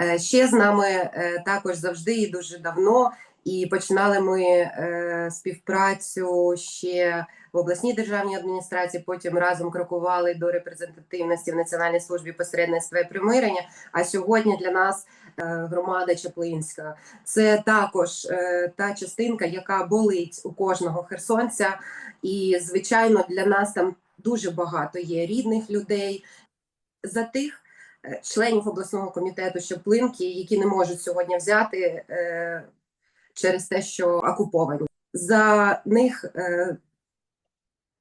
Е, Ще з нами е, також завжди і дуже давно. І починали ми е, співпрацю ще в обласній державній адміністрації. Потім разом крокували до репрезентативності в Національній службі посередництва і примирення. А сьогодні для нас громада Чаплинська це також та частинка, яка болить у кожного херсонця. І звичайно, для нас там дуже багато є рідних людей. За тих членів обласного комітету Чаплинки, які не можуть сьогодні взяти е, через те, що окуповані. За них е,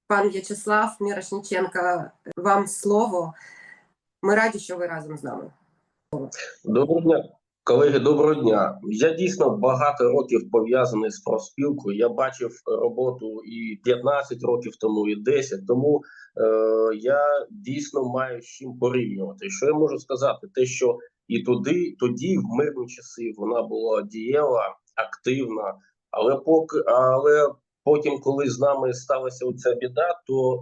пан В'ячеслав Мірошніченка, вам слово. Ми раді, що ви разом з нами. Доброго дня, колеги. Доброго дня. Я дійсно багато років пов'язаний з профспілкою. Я бачив роботу і 15 років тому, і 10. Тому е, я дійсно маю з чим порівнювати. Що я можу сказати? Те, що і туди, тоді, в мирні часи, вона була дієва, активна, але поки але потім, коли з нами сталася оця біда, то е,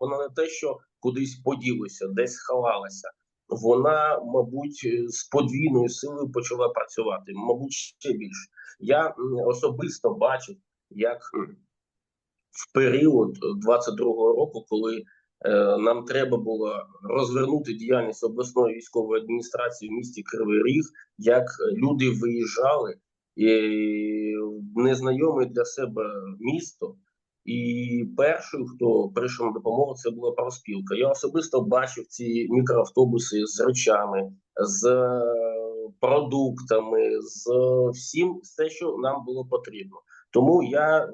вона не те, що кудись поділася, десь сховалася вона, мабуть, е, з подвійною силою почала працювати, мабуть, ще більше. Я особисто бачив, як в період 22-го року, коли е, нам треба було розвернути діяльність обласної військової адміністрації в місті Кривий Ріг, як люди виїжджали і в незнайоме для себе місто. І першою, хто прийшов на допомогу, це була профспілка. Я особисто бачив ці мікроавтобуси з речами, з е, продуктами, з всім, все, що нам було потрібно. Тому я, е,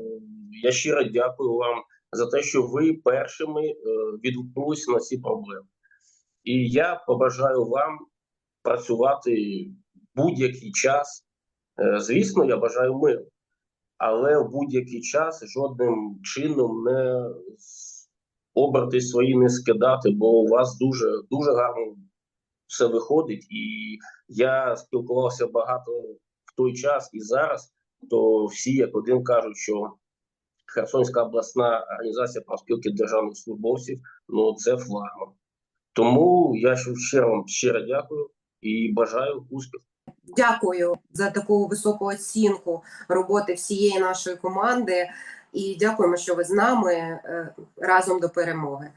я щиро дякую вам за те, що ви першими е, відгукнулися на ці проблеми. І я побажаю вам працювати будь-який час. Звісно, я бажаю миру але в будь-який час жодним чином не оберти свої не скидати, бо у вас дуже дуже гарно все виходить. І я спілкувався багато в той час і зараз. То всі як один кажуть, що Херсонська обласна організація профспілки державних службовців ну це флагман. Тому я ще вам щиро дякую і бажаю успіху. Дякую за таку високу оцінку роботи всієї нашої команди. І дякуємо, що ви з нами е, разом до перемоги.